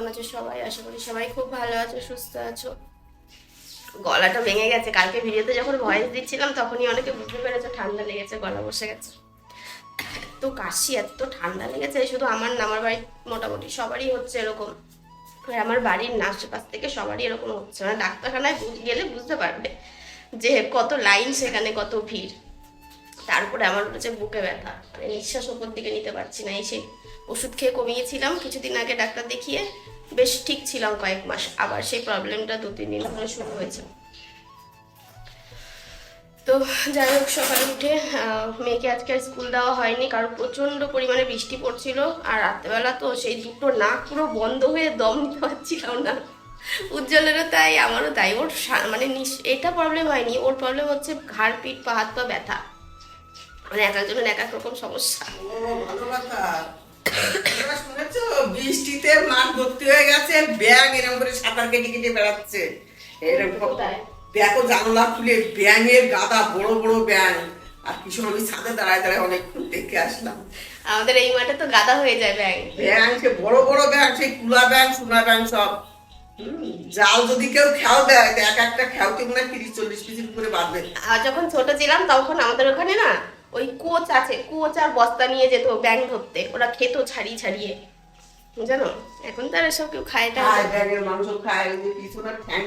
কেমন আছো সবাই? আশা করি সবাই খুব ভালো আছো, সুস্থ আছো। গলাটা ভেঙে গেছে। কালকে ভিডিওতে যখন ভয়েস দিচ্ছিলাম, তখনই অনেকে বুঝতে পেরেছে ঠান্ডা লেগেছে, গলা বসে গেছে। এত কাশি, এত ঠান্ডা লেগেছে শুধু আমার না, আমার বাড়ি মোটামুটি সবারই হচ্ছে এরকম। আর আমার বাড়ির আশেপাশ থেকে সবারই এরকম হচ্ছে। মানে ডাক্তারখানায় গেলে বুঝতে পারবে যে কত লাইন সেখানে, কত ভিড়। তারপরে আমার হচ্ছে বুকে ব্যথা। মানে নিঃশ্বাস ওপর দিকে নিতে পারছি না। এই ওষুধ খেয়ে কমিয়েছিলাম কিছুদিন আগে ডাক্তার দেখিয়ে। বেশ ঠিক ছিলাম কয়েক মাস। আবার সেই প্রবলেমটা দু তিন দিন ধরে শুরু হয়েছে। তো যাই হোক, সকালে উঠে মেয়েকে আজকে আর স্কুল দেওয়া হয়নি। কারণ প্রচণ্ড পরিমাণে বৃষ্টি পড়ছিল। আর রাত্রেবেলা তো সেই দুটো নাক পুরো বন্ধ হয়ে দম নিতে পারছিলাম না। উজ্জ্বলেরও তাই, আমারও তাই। ওর মানে এটা প্রবলেম হয়নি। ওর প্রবলেম হচ্ছে ঘাড়, পিঠ, পা, হাত, পা ব্যথা। মানে এক একজনের এক এক রকম সমস্যা। ভালো কথা। শুনেছো? বৃষ্টিতে মাঠ ভর্তি হয়ে গেছে ব্যাং এরকম করে সাঁতার কেটে কেটে বেড়াচ্ছে। এরকম? দেখো জানলা খুলে ব্যাঙের গাদা বড় বড় ব্যাং আর কিছু আমি ছাদে দাঁড়ায় দাঁড়ায় অনেকক্ষণ দেখে আসলাম। আমাদের এই মাঠে তো গাদা হয়ে যায় ব্যাং ব্যাং সে বড় বড় ব্যাং সেই কুলা ব্যাং সোনা ব্যাং সব। জাল যদি কেউ খেয়াল দেয় এক একটা খেয়ালতে মনে হয় তিরিশ চল্লিশ পিসির উপরে বাঁধবে। আর যখন ছোট ছিলাম তখন আমাদের ওখানে না ওই কোচ আছে কোচ আর বস্তা নিয়ে যেত ব্যাং ধরতে। ওরা খেত ছাড়িয়ে ছাড়িয়ে। জানো এখন তো আর এসব কেউ খায় না। মাংস খায় ঠ্যাং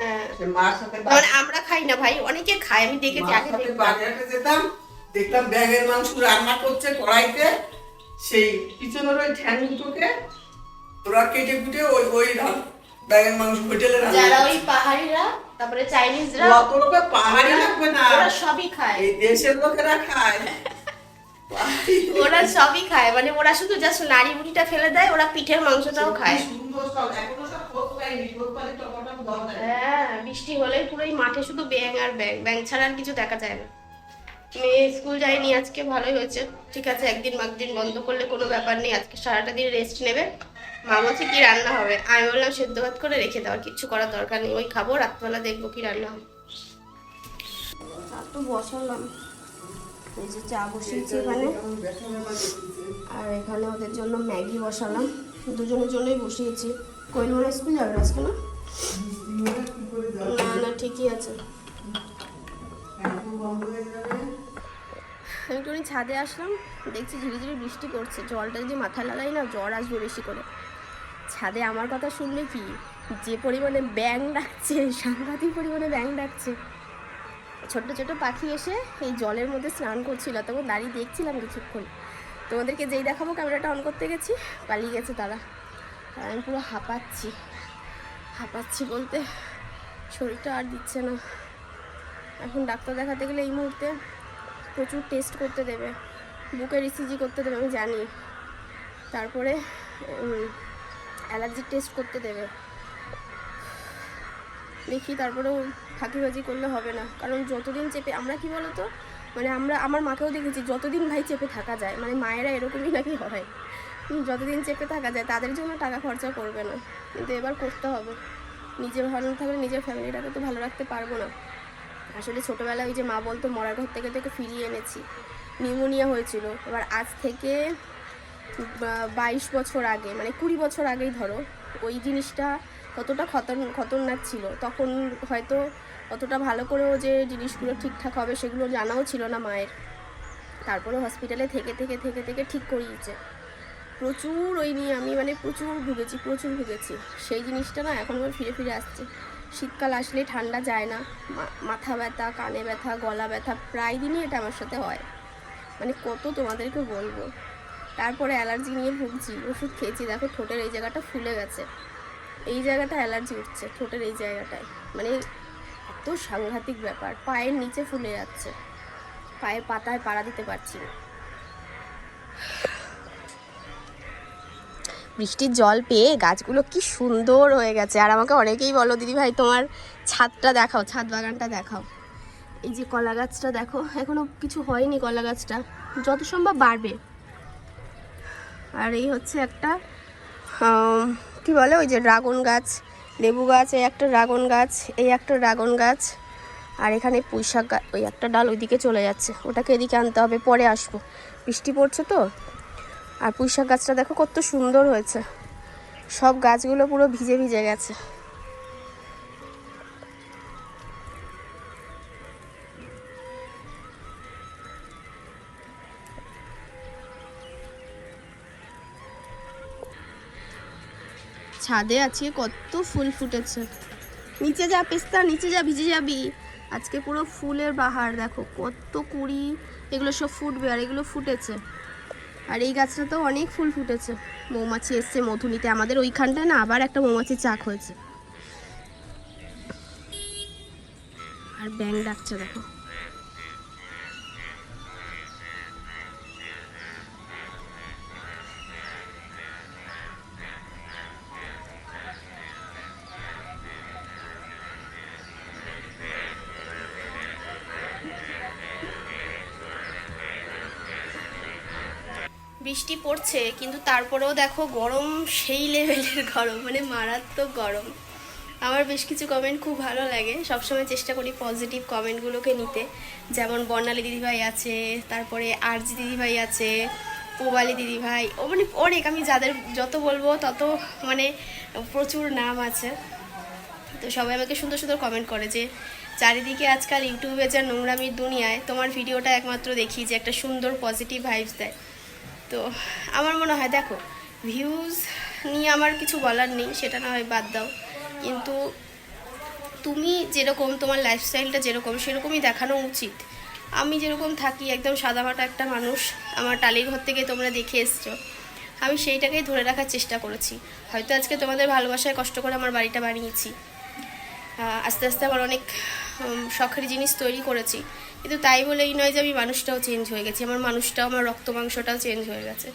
হ্যাঁ। মার সাথে আমরা খাই না ভাই অনেকে খায় আমি দেখেছি আগে বাজারে যেতাম দেখলাম ব্যাঙের মাংস রান্না করছে কড়াইতে সেই পিছনের ওই ঠ্যাং দুটোকে ওরা কেটে কুটে ওই ওই ব্যাঙের মাংস হোটেলে যারা ওই পাহাড়িরা তারপরে চাইনিজরা অত লোকে পাহাড়ি লাগবে না। ওরা সবই খায়। এই দেশের লোকেরা খায়। ওরা সবই খায়। মানে ওরা শুধু জাস্ট নাড়ি বুড়িটা ফেলে দেয় ওরা পিঠের মাংসটাও খায়। হ্যাঁ বৃষ্টি হলেই পুরো এই মাঠে শুধু ব্যাং আর ব্যাং ব্যাং ছাড়া আর কিছু দেখা যায় না। মেয়ে স্কুল যায়নি আজকে ভালোই হয়েছে। ঠিক আছে একদিন একদিন বন্ধ করলে কোনো ব্যাপার নেই। আজকে সারাটা দিন রেস্ট নেবে। মা বলছে কি রান্না হবে। আমি বললাম, সেদ্ধ ভাত করে রেখে দাও, আর কিচ্ছু করার দরকার নেই। ওই খাব, রাত্রবেলা দেখব কি রান্না হবে। তো বসালাম। এই যে চা বসিয়েছি এখানে। আর এখানে ওদের জন্য ম্যাগি বসালাম। দুজনের জন্যই বসিয়েছি। কোয়েল স্কুল যাবে আজকে, না? না না, ঠিকই আছে। আমি একটুখানি ছাদে আসলাম। দেখছি ঝিরিঝিরি বৃষ্টি পড়ছে। জলটা যদি মাথায় লাগাই না, জ্বর আসবে বেশি করে। ছাদে আমার কথা শুনলে কি? যে পরিমাণে ব্যাং ডাকছে, সাংঘাতিক পরিমাণে ব্যাং ডাকছে। ছোট ছোট পাখি এসে এই জলের মধ্যে স্নান করছিল। তখন দাঁড়িয়ে দেখছিলাম কিছুক্ষণ। তোমাদেরকে যেই দেখাবো, ক্যামেরাটা অন করতে গেছি, পালিয়ে গেছে তারা। আমি পুরো হাঁপাচ্ছি। হাঁপাচ্ছি বলতে শরীরটা আর দিচ্ছে না। এখন ডাক্তার দেখাতে গেলে এই মুহূর্তে প্রচুর টেস্ট করতে দেবে। বুকের ইসিজি করতে দেবে, আমি জানি। তারপরে অ্যালার্জির টেস্ট করতে দেবে। দেখি তারপরেও ফাঁকিবাজি করলে হবে না। কারণ যতদিন চেপে, আমরা কি বলতো? মানে আমরা, আমার মাকেও দেখেছি, যতদিন ভাই চেপে থাকা যায় মানে মায়েরা এরকমই নাকি হয়। যতদিন চেপে থাকা যায়, তাদের জন্য টাকা খরচা করবে না। কিন্তু এবার করতে হবে। নিজে ভালো থাকলে নিজের ফ্যামিলিটাকে তো ভালো রাখতে পারব না। আসলে ছোটোবেলায় ওই যে মা বলতো, মরার ঘর থেকে তোকে ফিরিয়ে এনেছি। নিউমোনিয়া হয়েছিল। এবার আজ থেকে বাইশ বছর আগে মানে কুড়ি বছর আগেই ধরো, ওই জিনিসটা কতটা খতর খতরনাক ছিল। তখন হয়তো অতটা ভালো করেও যে জিনিসগুলো ঠিকঠাক হবে সেগুলো জানাও ছিল না মায়ের। তারপরে হসপিটালে থেকে থেকে থেকে থেকে ঠিক করিয়েছে। প্রচুর ওই নিয়ে আমি মানে প্রচুর ভুগেছি প্রচুর ভুগেছি। সেই জিনিসটা না এখন আবার ফিরে ফিরে আসছে। শীতকাল আসলে ঠান্ডা যায় না। মাথা ব্যথা, কানে ব্যথা, গলা ব্যথা, প্রায় দিনই এটা আমার সাথে হয়। মানে কত তোমাদেরকে বলব? তারপরে অ্যালার্জি নিয়ে ভুগছি, ওষুধ খেয়েছি, দেখো ঠোঁটের এই জায়গাটা ফুলে গেছে। এই জায়গাটা অ্যালার্জি উঠছে, ঠোঁটের এই জায়গাটায়। মানে এত সাংঘাতিক ব্যাপার, পায়ের নিচে ফুলে যাচ্ছে। পায়ের পাতায় পাড়া দিতে পারছি না। বৃষ্টির জল পেয়ে গাছগুলো কি সুন্দর হয়ে গেছে। আর আমাকে অনেকেই বলো, দিদি ভাই, তোমার ছাদটা দেখাও, ছাদ বাগানটা দেখাও। এই যে কলা গাছটা দেখো, এখনও কিছু হয়নি কলা গাছটা। যত সম্ভব বাড়বে। আর এই হচ্ছে একটা কি বলে ওই যে ড্রাগন গাছ, লেবু গাছ, এই একটা ড্রাগন গাছ, এই একটা ড্রাগন গাছ, আর এখানে পুঁইশাক গাছ ওই একটা ডাল ওইদিকে চলে যাচ্ছে। ওটাকে এদিকে আনতে হবে, পরে আসব। বৃষ্টি পড়ছে তো? আর পুঁইশাক গাছটা দেখো কত সুন্দর হয়েছে। সব গাছগুলো পুরো ভিজে ভিজে গেছে। ছাদে আজকে কত ফুল ফুটেছে। নিচে যা পেস্তা, নিচে যা, ভিজে যাবি। আজকে পুরো ফুলের বাহার, দেখো কত কুড়ি, এগুলো সব ফুটবে আর এগুলো ফুটেছে। আর এই গাছটা তো অনেক ফুল ফুটেছে। মৌমাছি এসছে মধু নিতে। আমাদের ওইখানটায় না আবার একটা মৌমাছির চাক হয়েছে। আর ব্যাং ডাকছে, দেখো। বৃষ্টি পড়ছে, কিন্তু তারপরেও দেখো গরম সেই লেভেলের গরম মানে মারাত্মক গরম। আমার বেশ কিছু কমেন্ট খুব ভালো লাগে। সবসময় চেষ্টা করি পজিটিভ কমেন্টগুলোকে নিতে। যেমন বর্ণালী দিদিভাই আছে, তারপরে আরজি দিদিভাই আছে, পোবালি দিদিভাই, ও মানে অনেক। আমি যাদের যত বলব তত মানে প্রচুর নাম আছে। তো সবাই আমাকে সুন্দর সুন্দর কমেন্ট করে যে, চারিদিকে আজকাল ইউটিউবে যা নোংরামির দুনিয়ায়, তোমার ভিডিওটা একমাত্র দেখি যে একটা সুন্দর পজিটিভ ভাইবস দেয়। তো আমার মনে হয়, দেখো ভিউজ নিয়ে আমার কিছু বলার নেই, সেটা না হয় বাদ দাও। কিন্তু তুমি যেরকম, তোমার লাইফস্টাইলটা যেরকম, সেরকমই দেখানো উচিত। আমি যেরকম থাকি, একদম সাদামাটা একটা মানুষ, আমার টালির ঘর থেকে তোমরা দেখে এসছো। আমি সেইটাকেই ধরে রাখার চেষ্টা করেছি। হয়তো আজকে তোমাদের ভালোবাসায় কষ্ট করে আমার বাড়িটা বানিয়েছি। আস্তে আস্তে আমার অনেক শখের জিনিস তৈরি করেছি। কিন্তু তাই বলে এই নয় যে আমি মানুষটাও চেঞ্জ হয়ে গেছি। আমার মানুষটাও, আমার রক্ত মাংসটাও চেঞ্জ হয়ে গেছে।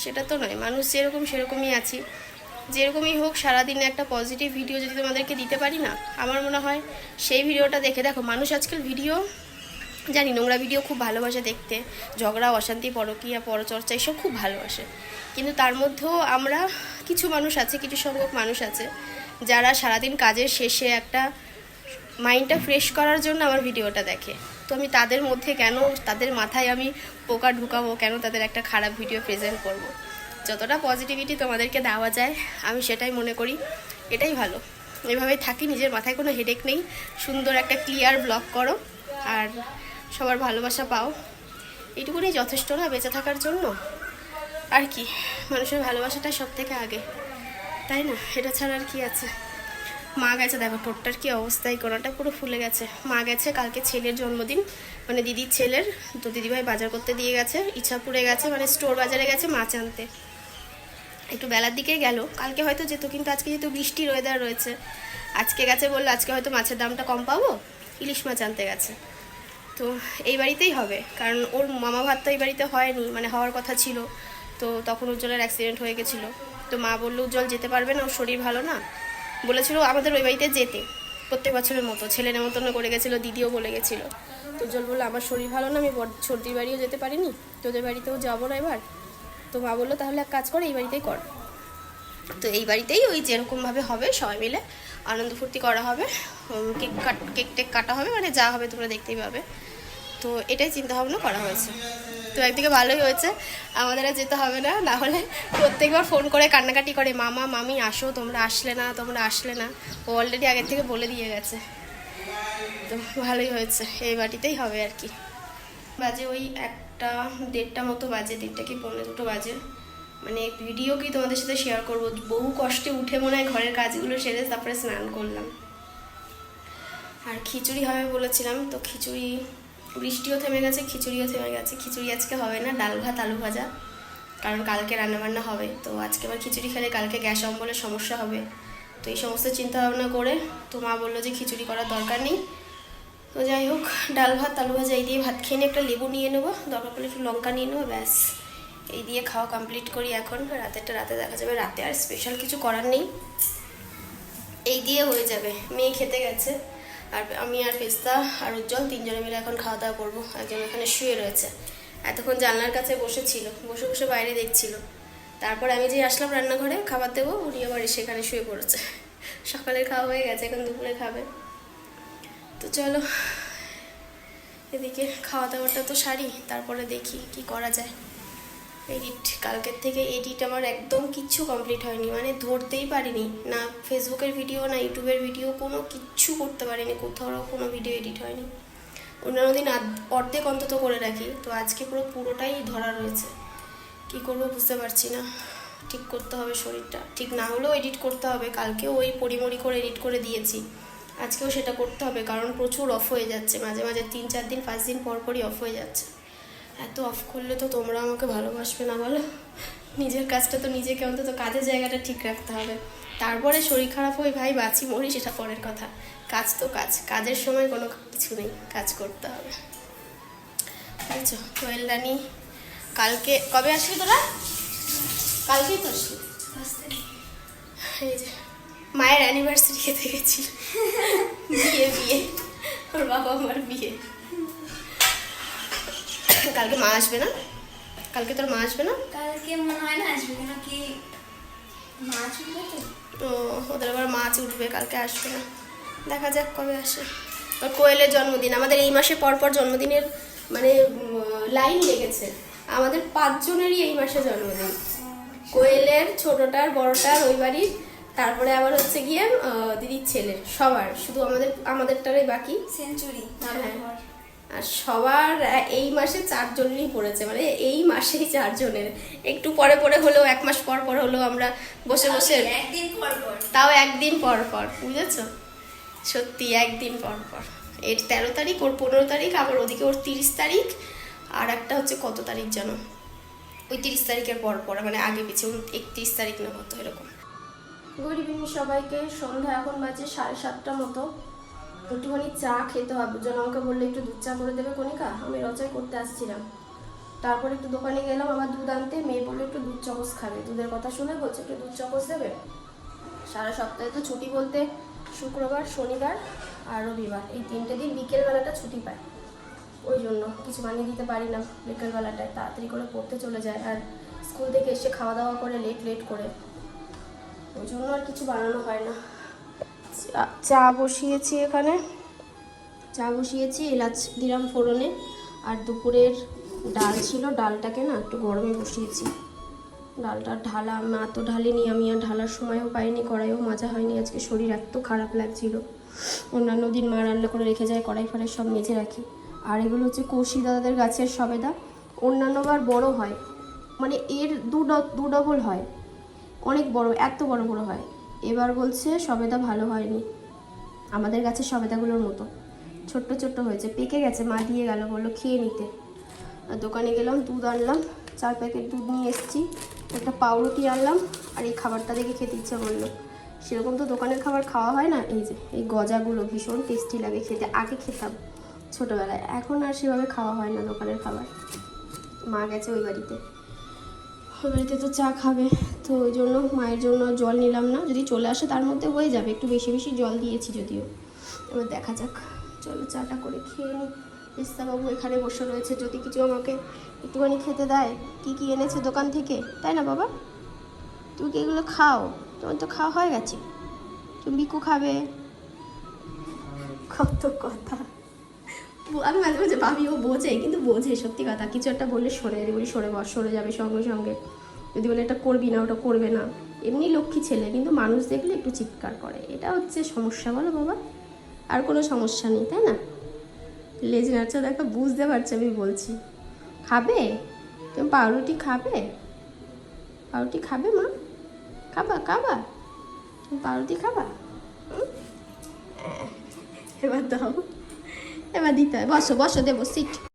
সেটা তো নয়। মানুষ যেরকম সেরকমই আছি। যেরকমই হোক, সারাদিনে একটা পজিটিভ ভিডিও যদি তোমাদেরকে দিতে পারি না, আমার মনে হয় সেই ভিডিওটা দেখে, দেখো, মানুষ আজকাল ভিডিও জানি নোংরা ভিডিও খুব ভালোবাসে দেখতে। ঝগড়া, অশান্তি, পরকীয়া, পরচর্চা, এসব খুব ভালোবাসে। কিন্তু তার মধ্যেও আমরা কিছু মানুষ আছে, কিছু সংখ্যক মানুষ আছে, যারা সারাদিন কাজের শেষে একটা মাইন্ডটা ফ্রেশ করার জন্য আমার ভিডিওটা দেখে। তো আমি তাদের মধ্যে কেন, তাদের মাথায় আমি পোকা ঢুকাবো কেন, তাদের একটা খারাপ ভিডিও প্রেজেন্ট করব। যতটা পজিটিভিটি তোমাদেরকে দেওয়া যায়, আমি সেটাই মনে করি। এটাই ভালো। এভাবে থাকি, নিজের মাথায় কোনো হেডেক নেই। সুন্দর একটা ক্লিয়ার ব্লগ করো, আর সবার ভালোবাসা পাও। এইটুকুনি যথেষ্ট না বেঁচে থাকার জন্য? আর কি, মানুষের ভালোবাসাটাই সব থেকে আগে। তাই না? এটা ছাড়া আর কি আছে? মা গেছে, দেখো ঠোঁটটার কি অবস্থায় কোনাটা পুরো ফুলে গেছে। মা গেছে, কালকে ছেলের জন্মদিন মানে দিদির ছেলের, তো দিদিভাই বাজার করতে দিয়ে গেছে ইচ্ছা ইচ্ছাপুরে গেছে মানে স্টোর বাজারে গেছে মাছ আনতে। একটু বেলার দিকে গেল, কালকে হয়তো যেত, কিন্তু আজকে যেহেতু বৃষ্টির ওয়েদার রয়েছে, আজকে গেছে বলল, আজকে হয়তো মাছের দামটা কম পাবো, ইলিশ মাছ আনতে গেছে। তো এই বাড়িতেই হবে, কারণ ওর মামা ভাত তো এই বাড়িতে হয়নি মানে হওয়ার কথা ছিল, তো তখন উজ্জ্বলের অ্যাক্সিডেন্ট হয়ে গেছিল। তো মা বলল, উজ্জ্বল যেতে পারবে না, ওর শরীর ভালো না বলেছিল আমাদের ওই বাড়িতে যেতে। প্রত্যেক বছরের মতো। ছেলে নেমন্তন্ন করে গেছিল, দিদিও বলে গেছিল। তো উজ্জ্বল বলল, আমার শরীর ভালো না, আমি সর্দির বাড়িও যেতে পারিনি। তোদের বাড়িতেও যাব না এবার? তো মা বলল, তাহলে এক কাজ কর, এই বাড়িতেই কর। তো এই বাড়িতেই ওই যেরকমভাবে হবে, সবাই মিলে আনন্দ ফুর্তি করা হবে। কেক কাট কেক টেক কাটা হবে মানে যা হবে তোমরা দেখতেই পাবে। তো এটাই চিন্তা ভাবনা করা হয়েছে। তো একদিকে ভালোই হয়েছে, আমাদের আর যেতে হবে না না হলে প্রত্যেকবার ফোন করে কান্নাকাটি করে, মামা, মামি, আসো, তোমরা আসলে না, তোমরা আসলে না। ও অলরেডি আগের থেকে বলে দিয়ে গেছে। তো ভালোই হয়েছে, এই বাড়িতেই হবে আর কি। বাজে ওই একটা, দেড়টা মতো বাজে, দেড়টা কি পনেরো দুটো বাজে। মানে ভিডিও কি তোমাদের সাথে শেয়ার করব? বহু কষ্টে উঠে মনে হয় ঘরের কাজগুলো সেরে তারপরে স্নান করলাম। আর খিচুড়ি হবে বলেছিলাম, তো খিচুড়ি বৃষ্টিও থেমে গেছে, খিচুড়িও থেমে গেছে। খিচুড়ি আজকে হবে না, ডাল ভাত, আলু ভাজা। কারণ কালকে রান্নাবান্না হবে। তো আজকে আবার খিচুড়ি খেলে কালকে গ্যাস অম্বলের সমস্যা হবে। তো এই সমস্ত চিন্তা ভাবনা করে তো মা বলল যে খিচুড়ি করার দরকার নেই। তো যাই হোক, ডাল ভাত, আলু ভাজা এই দিয়ে ভাত খেয়ে একটা লেবু নিয়ে নেব। দরকার পড়লে একটু লঙ্কা নিয়ে নেব, ব্যাস। এই দিয়ে খাওয়া কমপ্লিট করি এখন। রাতেরটা রাতে দেখা যাবে। রাতে আর স্পেশাল কিছু করার নেই। এই দিয়ে হয়ে যাবে। মেয়ে খেতে গেছে। আর আমি আর পেস্তা আর উজ্জ্বল তিনজনে মিলে এখন খাওয়া দাওয়া করব। একজন এখানে শুয়ে রয়েছে। এতক্ষণ জানলার কাছে বসেছিল। বসে বসে বাইরে দেখছিল। তারপর আমি যে আসলাম রান্নাঘরে, খাবার দেবো, উনি আবার সেখানে শুয়ে পড়েছে। সকালের খাওয়া হয়ে গেছে, এখন দুপুরে খাবে। তো চলো, এদিকে খাওয়া দাওয়াটা তো সারি, তারপরে দেখি কি করা যায়। এডিট কালকের থেকে এডিট আমার একদম কিচ্ছু কমপ্লিট হয়নি মানে ধরতেই পারিনি। না ফেসবুকের ভিডিও না ইউটিউবের ভিডিও কোনো কিচ্ছু করতে পারিনি, কোথাও কোনো ভিডিও এডিট হয়নি। অন্যান্য দিন অর্ধেক অন্তত করে রাখি, তো আজকে পুরো, পুরোটাই ধরা রয়েছে। কি করব বুঝতে পারছি না। ঠিক করতে হবে শরীরটা। ঠিক না হলেও এডিট করতে হবে, কালকেও ওই পরিমরি করে এডিট করে দিয়েছি। আজকেও সেটা করতে হবে, কারণ প্রচুর অফ হয়ে যাচ্ছে, মাঝে মাঝে তিন, চার দিন, পাঁচ দিন পর পরই অফ হয়ে যাচ্ছে। এত অফ করলে তো তোমরা আমাকে ভালোবাসবে না বলো? নিজের কাজটা তো নিজেকে অন্তত কাজের জায়গাটা ঠিক রাখতে হবে। তারপরে শরীর খারাপ হয়ে ভাই বাঁচি, মরি সেটা পরের কথা। কাজ তো কাজ, কাজের সময় কোনো কিছু নেই, কাজ করতে হবে। বুঝছ? কোয়েল রানী, কালকে, কবে আসবি তোরা? কালকেই তো আসবি। এই যে, মায়ের অ্যানিভার্সারি খেতে বিয়ে বিয়ে। ওর বাবা আমার বিয়ে। কালকে মা আসবে না? কালকে তোর মা আসবে না? কালকে মনে হয় না আসবে কেন কি মাছ উঠবে তো? ও ওদের আবার মাছ উঠবে কালকে আসবে না। দেখা যাক কবে আসে। আর কোয়েলের জন্মদিন আমাদের এই মাসে পর পর জন্মদিনের মানে লাইন লেগেছে। আমাদের পাঁচজনেরই এই মাসে জন্মদিন। কোয়েলের ছোটটার বড়টার ওই বাড়ির তারপরে আবার হচ্ছে গিয়ে দিদির ছেলের সবার। শুধু আমাদের আমাদেরটারই বাকি। সেঞ্চুরি হ্যাঁ। আর সবার এই মাসে চারজনেরই পড়েছে মানে এই মাসেই চারজনের। একটু পরে পরে হলেও এক মাস পর পর হলেও আমরা বসে বসে একদিন পর পর। তাও একদিন পর পর বুঝেছ? সত্যি একদিন পর পর। এর তেরো তারিখ ওর পনেরো তারিখ আবার ওদিকে ওর তিরিশ তারিখ আর একটা হচ্ছে কত তারিখ যেন ওই তিরিশ তারিখের পর পর মানে আগে পিছে একত্রিশ তারিখ না কত এরকম। গুড ইভিনিং সবাইকে। সন্ধ্যা এখন বাজে সাড়ে সাতটা মতো। একটুখানি চা খেতে হবে। জন্য আমাকে বললে একটু দুধ চা করে দেবে কণিকা। আমি রচাই করতে আসছিলাম। তারপর একটু দোকানে গেলাম আবার দুধ আনতে। মেয়ে বলল, একটু দুধ চকস খাবে। দুধের কথা শুনে বলছে, একটু দুধ চকস দেবে? সারা সপ্তাহে তো ছুটি বলতে শুক্রবার, শনিবার আর রবিবার। এই তিনটে দিন বিকেলবেলাটা ছুটি পায়। ওই জন্য কিছু বানিয়ে দিতে পারি না বিকেলবেলাটায়। তাড়াতাড়ি করে পড়তে চলে যায় আর স্কুল থেকে এসে খাওয়া দাওয়া করে লেট লেট করে। ওই জন্য আর কিছু বানানো হয় না। চা- বসিয়েছি এখানে। চা বসিয়েছি, এলাচ দিলাম ফোড়নে। আর দুপুরের ডাল ছিল, ডালটাকে না একটু গরমে বসিয়েছি। ডালটা ঢালা, মা তো ঢালিনি, আমি আর ঢালার সময়ও পাইনি, কড়াইও মাজা হয়নি, আজকে শরীর এত খারাপ লাগছিল। অন্যান্য দিন মা রান্না করে রেখে যায়, কড়াই ফড়াই সব মেজে রাখি। আর এগুলো হচ্ছে কৌশি দাদাদের গাছের সবেদা। অন্যান্যবার বড় হয় মানে এর দু ডবল হয়। অনেক বড়, এত বড় বড় হয়। এবার বলছে সবেদা ভালো হয়নি। আমাদের গাছের সবেদাগুলোর মতো। ছোট্ট ছোট্ট হয়েছে। পেকে গেছে, মা দিয়ে গেল, বলল খেয়ে নিতে। আর দোকানে গেলাম, দুধ আনলাম, চার প্যাকেট দুধ নিয়ে এসেছি। একটা পাউরুটি আনলাম আর এই খাবারটা দেখে খেতে ইচ্ছা করল। সেরকম তো দোকানের খাবার খাওয়া হয় না, এই যে, এই গজাগুলো ভীষণ টেস্টি লাগে খেতে, আগে খেতাম ছোটোবেলায়। এখন আর সেভাবে খাওয়া হয় না দোকানের খাবার। মা গেছে ওই বাড়িতে। ওই বাড়িতে তো চা খাবে। তো ওই জন্য, মায়ের জন্য জল নিলাম না। যদি চলে আসে তার মধ্যে হয়ে যাবে। একটু বেশি বেশি জল দিয়েছি যদিও। এবার দেখা যাক। চলো চাটা করে খেয়ে নিই। বাবু এখানে বসে রয়েছে। যদি কিছু আমাকে একটুখানি খেতে দেয়, কি কি এনেছে দোকান থেকে? তাই না বাবা? তুমি কি এগুলো খাও? তোমার তো খাওয়া হয়ে গেছে। তুমি বিকু খাবে। কত কথা। আমি মাঝে মাঝে ভাবি, ও বোঝে, কিন্তু বোঝে সত্যি কথা। কিছু একটা বললে সরে বলি সরে বস সরে যাবে সঙ্গে সঙ্গে। যদি বলে এটা করবি না, ওটা করবে না। এমনি লক্ষ্মী ছেলে, কিন্তু মানুষ দেখলে একটু চিৎকার করে। এটা হচ্ছে সমস্যা বলো বাবা। আর কোনো সমস্যা নেই, তাই না? লেজ নাড়ছে দেখো বুঝতে পারছি, আমি বলছি। খাবে? তুমি পাউরুটি খাবে? পাউরুটি খাবে মা? খাবা খাবা? তুমি পাউরুটি খাবা? এবার দাও। এবার দিতে হয়। বসো বসো, দেবো সিট